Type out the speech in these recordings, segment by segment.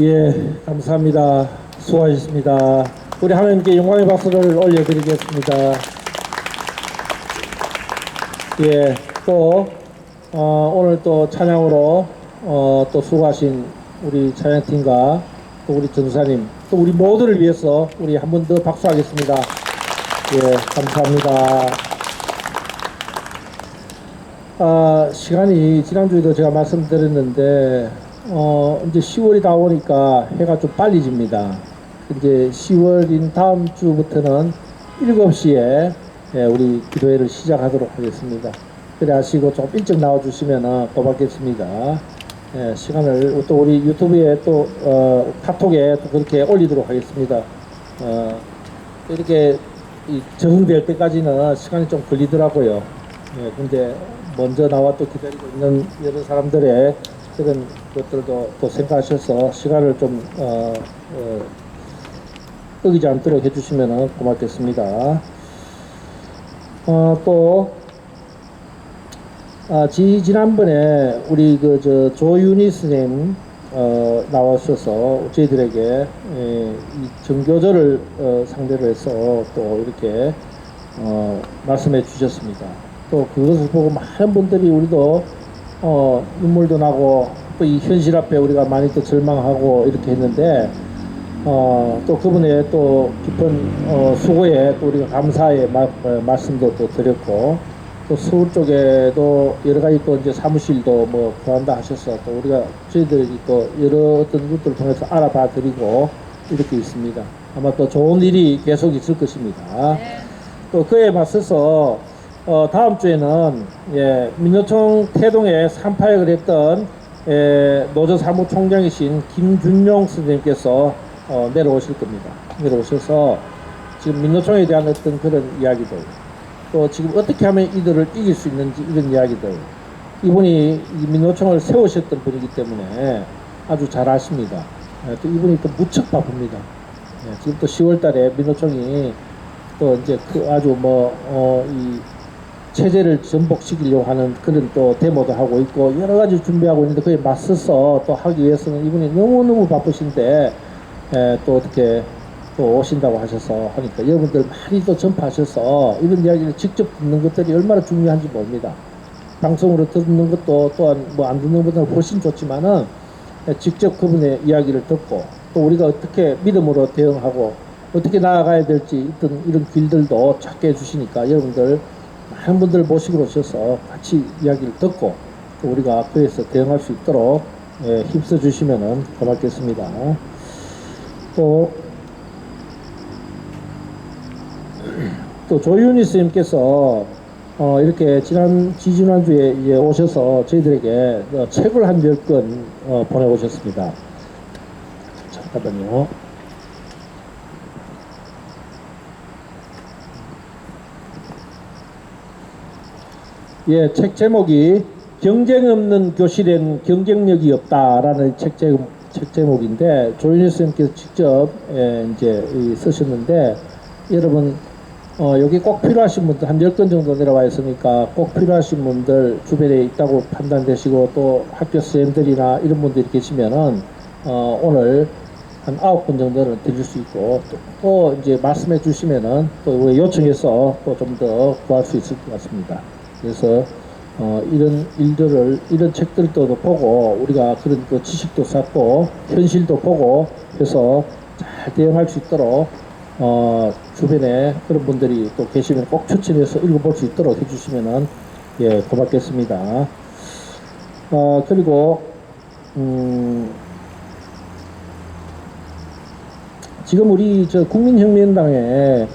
예, 감사합니다. 수고하셨습니다. 우리 하나님께 영광의 박수를 올려드리겠습니다. 예, 또 어, 오늘 또 찬양으로 어, 또 수고하신 우리 찬양팀과 또 우리 전사님 또 우리 모두를 위해서 우리 한 번 더 박수하겠습니다. 예, 감사합니다. 아, 시간이 지난주에도 제가 말씀드렸는데 어, 이제 10월이 다 오니까 해가 좀 빨리 집니다. 이제 10월인 다음 주부터는 7시에 예, 우리 기도회를 시작하도록 하겠습니다. 그래 하시고 좀 일찍 나와주시면 고맙겠습니다. 예, 시간을 또 우리 유튜브에 또 어, 카톡에 또 그렇게 올리도록 하겠습니다. 어, 이렇게 이 적응될 때까지는 시간이 좀 걸리더라고요. 예, 근데 먼저 나와 또 기다리고 있는 여러 사람들의 그런 것들도 또 생각하셔서 시간을 좀 어, 어, 어기지 않도록 해주시면 고맙겠습니다. 어, 또 아, 지, 지난번에 우리 그 저 조윤희 스님 어, 나와셔서 저희들에게 예, 이 정교조를 어, 상대로 해서 또 이렇게 어, 말씀해 주셨습니다. 또 그것을 보고 많은 분들이 우리도 어, 눈물도 나고 또 이 현실 앞에 우리가 많이 또 절망하고 이렇게 했는데 어, 또 그분의 또 깊은 어, 수고에 또 우리가 감사의 마, 어, 말씀도 또 드렸고 또 서울 쪽에도 여러 가지 또 이제 사무실도 뭐 구한다 하셔서 또 우리가 저희들이 또 여러 어떤 것들을 통해서 알아봐 드리고 이렇게 있습니다. 아마 또 좋은 일이 계속 있을 것입니다. 또 그에 맞서서 어, 다음 주에는 예, 민노총 태동에参파역을 했던 예, 노조 사무총장이신 김준용 선생님께서 어, 내려오실 겁니다. 내려오셔서 지금 민노총에 대한 어떤 그런 이야기들 또 지금 어떻게 하면 이들을 이길 수 있는지 이런 이야기들 이분이 이 민노총을 세우셨던 분이기 때문에 아주 잘 아십니다. 예, 또 이분이 또 무척 바쁩니다. 예, 지금 또 10월 달에 민노총이 또 이제 그 아주 뭐, 어, 이 체제를 전복시키려고 하는 그런 또 데모도 하고 있고 여러 가지 준비하고 있는데 그에 맞서서 또 하기 위해서는 이분이 너무너무 바쁘신데 에, 또 어떻게 또 오신다고 하셔서 하니까 여러분들 많이 또 전파하셔서 이런 이야기를 직접 듣는 것들이 얼마나 중요한지 모릅니다. 방송으로 듣는 것도 또한 뭐 안 듣는 것보다 훨씬 좋지만은 직접 그분의 이야기를 듣고 또 우리가 어떻게 믿음으로 대응하고 어떻게 나아가야 될지 어떤 이런 길들도 찾게 해주시니까 여러분들 많은 분들 모시고 오셔서 같이 이야기를 듣고 또 우리가 그에서 대응할 수 있도록 예, 힘써 주시면 고맙겠습니다. 또, 또 조윤희 선생님께서 어, 이렇게 지난 지지난주에 오셔서 저희들에게 어, 책을 한열권 어, 보내오셨습니다. 잠깐만요. 예, 책 제목이 경쟁 없는 교실엔 경쟁력이 없다라는 책, 제, 책 제목인데 조윤희 선생님께서 직접 예, 이제 이 쓰셨는데 여러분 어, 여기 꼭 필요하신 분들 한 10건 정도 내려와 있으니까 꼭 필요하신 분들 주변에 있다고 판단되시고 또 학교 선생님들이나 이런 분들이 계시면은 어, 오늘 한 아홉 분 정도는 드릴 수 있고 또, 또 이제 말씀해 주시면은 또 요청해서 또 좀 더 구할 수 있을 것 같습니다. 그래서 어, 이런 일들을 이런 책들도 보고 우리가 그런 그 지식도 쌓고 현실도 보고 해서 잘 대응할 수 있도록 어, 주변에 그런 분들이 또 계시면 꼭 추천해서 읽어볼 수 있도록 해주시면은 예 고맙겠습니다. 어, 그리고 음, 지금 우리 저 국민혁명당에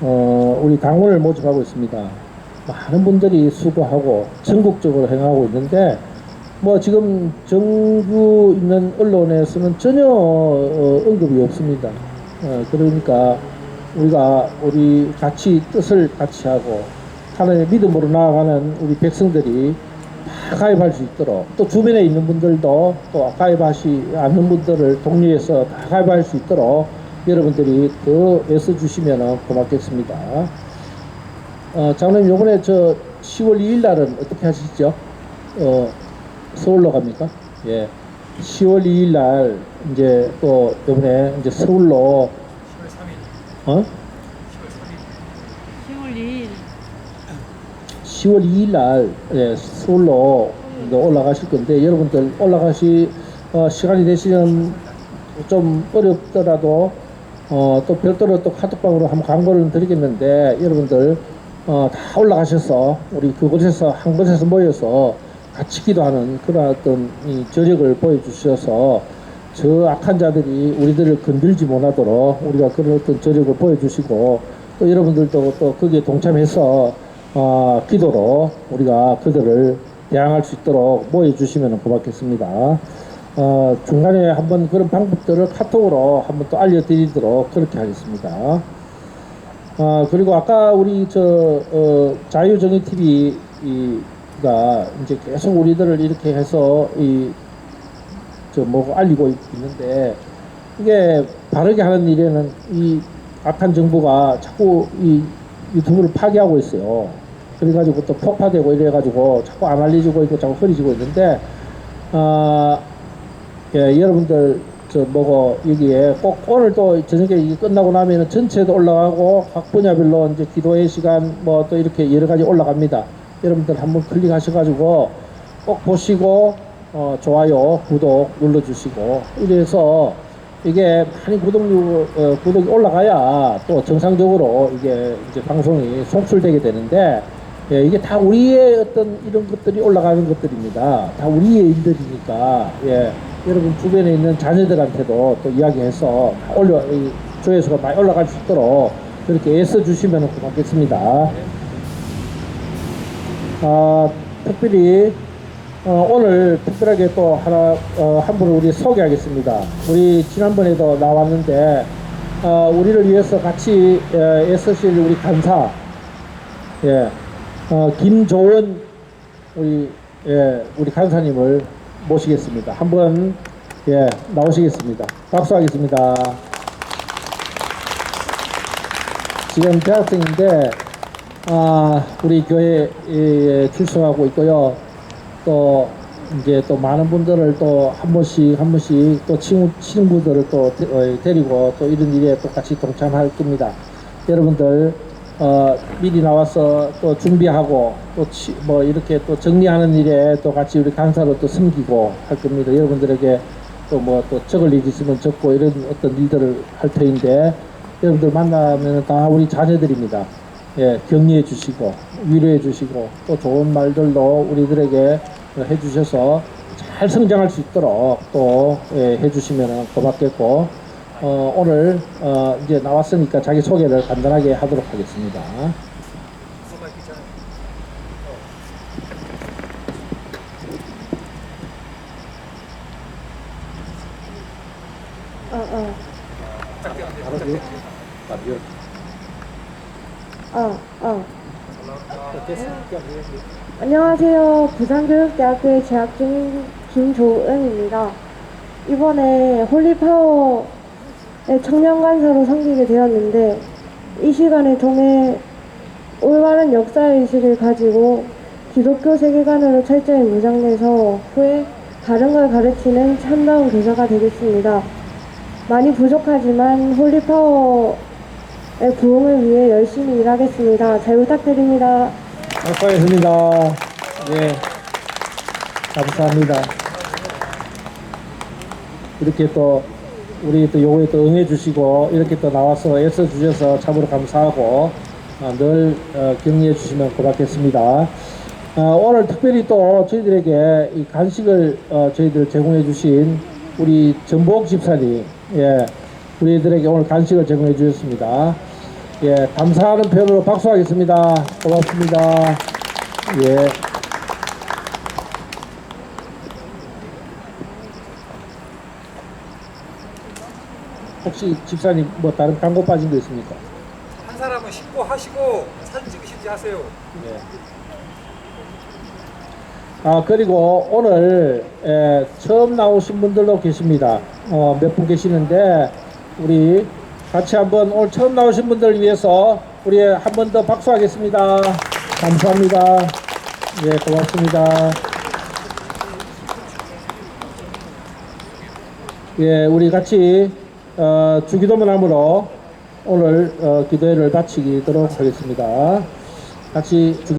어, 우리 당원을 모집하고 있습니다. 많은 분들이 수고하고 전국적으로 행하고 있는데 뭐 지금 정부 있는 언론에서는 전혀 어, 언급이 없습니다. 어, 그러니까 우리가 우리 같이 뜻을 같이 하고 하나님의 믿음으로 나아가는 우리 백성들이 다 가입할 수 있도록 또 주변에 있는 분들도 또 가입하시 않는 분들을 독려해서 다 가입할 수 있도록 여러분들이 더 애써주시면 고맙겠습니다. 어, 장로님 요번에 저 10월 2일 날은 어떻게 하시죠? 어, 서울로 갑니까? 예. 10월 2일 날 이제 또 이번에 이제 서울로 10월 3일. 어? 10월 3일. 10월 2일 10월 2일 날 예, 서울로 이제 올라가실 건데 여러분들 올라가시 어, 시간이 되시면 좀 어렵더라도 어, 또 별도로 또 카톡방으로 한번 광고를 드리겠는데 여러분들 어, 다 올라가셔서 우리 그곳에서 한 곳에서 모여서 같이 기도하는 그런 어떤 이 저력을 보여주셔서 저 악한 자들이 우리들을 건들지 못하도록 우리가 그런 어떤 저력을 보여주시고 또 여러분들도 또 거기에 동참해서 어, 기도로 우리가 그들을 대항할 수 있도록 모여주시면 고맙겠습니다. 어, 중간에 한번 그런 방법들을 카톡으로 한번 또 알려드리도록 그렇게 하겠습니다. 아, 그리고 아까 우리 저, 어, 자유정의 TV가 이제 계속 우리들을 이렇게 해서 이, 저, 뭐, 알리고 있- 있는데, 이게 바르게 하는 일에는 이 악한 정부가 자꾸 이 유튜브를 파괴하고 있어요. 그래가지고 또 폭파되고 이래가지고 자꾸 안 알려지고 있고 자꾸 흐려지고 있는데, 아, 예, 여러분들 저 뭐고 여기에 꼭 오늘 또 저녁에 이게 끝나고 나면은 전체도 올라가고 각 분야별로 이제 기도의 시간 뭐 또 이렇게 여러 가지 올라갑니다. 여러분들 한번 클릭하셔가지고 꼭 보시고 어, 좋아요, 구독 눌러주시고 이래서 이게 많이 구독률 어, 구독이 올라가야 또 정상적으로 이게 이제 방송이 송출되게 되는데 예, 이게 다 우리의 어떤 이런 것들이 올라가는 것들입니다. 다 우리의 일들이니까, 예, 여러분 주변에 있는 자녀들한테도 또 이야기해서 다 올려, 이 조회수가 많이 올라갈 수 있도록 그렇게 애써 주시면 고맙겠습니다. 아, 특별히, 어, 오늘 특별하게 또 하나, 어, 한 분을 우리 소개하겠습니다. 우리 지난번에도 나왔는데, 어, 우리를 위해서 같이 어, 애쓰실 우리 간사, 예, 어, 김조원 우리 예, 우리 간사님을 모시겠습니다. 한번 예, 나오시겠습니다. 박수하겠습니다. 지금 대학생인데 아, 우리 교회에 출석하고 있고요. 또 이제 또 많은 분들을 또 한 번씩 한 번씩 또 친구 친구들을 또 데, 어, 데리고 또 이런 일에 또 같이 동참할 겁니다. 여러분들 어, 미리 나와서 또 준비하고 또 뭐 이렇게 또 정리하는 일에 또 같이 우리 강사로 또 섬기고 할 겁니다. 여러분들에게 또 뭐 또 적을 일 있으면 적고 이런 어떤 일들을 할 터인데 여러분들 만나면 다 우리 자녀들입니다. 예, 격려해 주시고 위로해 주시고 또 좋은 말들도 우리들에게 해 주셔서 잘 성장할 수 있도록 또 예, 해 주시면 고맙겠고 어, 오늘 어, 이제 나왔으니까 자기 소개를 간단하게 하도록 하겠습니다. 어, 어. 어? 안녕하세요. 부산교육대학교에 재학 중인 김조은입니다. 이번에 홀리파워의 청년간사로 섬기게 되었는데 이 시간을 통해 올바른 역사의식을 가지고 기독교 세계관으로 철저히 무장돼서 후에 다른 걸 가르치는 참다운 교사가 되겠습니다. 많이 부족하지만 홀리파워의 부흥을 위해 열심히 일하겠습니다. 잘 부탁드립니다. 박수하겠습니다. 예. 감사합니다. 이렇게 또 우리 또 요거에 또 응해 주시고 이렇게 또 나와서 애써 주셔서 참으로 감사하고 어, 늘 어, 격려해 주시면 고맙겠습니다. 어, 오늘 특별히 또 저희들에게 이 간식을 어, 저희들 제공해 주신 우리 전복 집사님, 예, 우리들에게 오늘 간식을 제공해 주셨습니다. 예, 감사하는 표현으로 박수하겠습니다. 고맙습니다. 예. 혹시 집사님 뭐 다른 광고 빠진 거 있습니까? 한 사람은 신고 하시고 사진 찍으신지 하세요. 예. 아 그리고 오늘 에, 처음 나오신 분들도 계십니다. 어, 몇 분 계시는데 우리 같이 한번 오늘 처음 나오신 분들을 위해서 우리 한 번 더 박수하겠습니다. 감사합니다. 예, 고맙습니다. 예, 우리 같이 어, 주기도문함으로 오늘 어, 기도회를 마치도록 하겠습니다. 같이 주